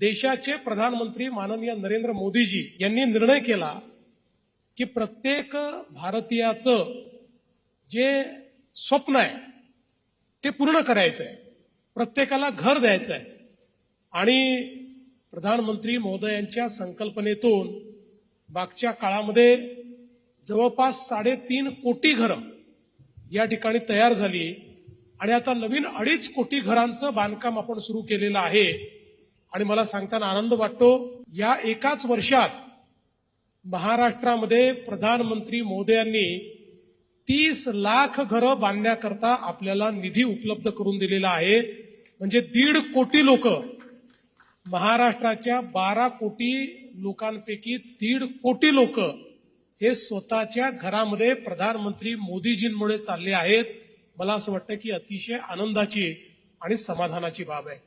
देशाचे प्रधानमंत्री माननीय नरेंद्र मोदीजी यांनी निर्णय केला की प्रत्येक भारतीयाचं जे स्वप्न आहे ते पूर्ण करायचं आहे प्रत्येकाला घर द्यायचं आहे आणि प्रधानमंत्री महोदयांच्या संकल्पनेतून मागच्या काळामध्ये जवळपास साडेतीन कोटी घरं या ठिकाणी तयार झाली. आणि आता नवीन अडीच कोटी घरांचं बांधकाम आपण सुरू केलेलं आहे. आणि मला सांगताना आनंद वाटतो या एकाच वर्षात महाराष्ट्रामध्ये प्रधानमंत्री मोदयांनी तीस लाख घरं बांधण्याकरता आपल्याला निधी उपलब्ध करून दिलेला आहे. म्हणजे दीड कोटी लोक महाराष्ट्राच्या बारा कोटी लोकांपैकी दीड कोटी लोक हे स्वतःच्या घरामध्ये प्रधानमंत्री मोदीजींमुळे चालले आहेत. मला असं वाटतं की अतिशय आनंदाची आणि समाधानाची बाब आहे.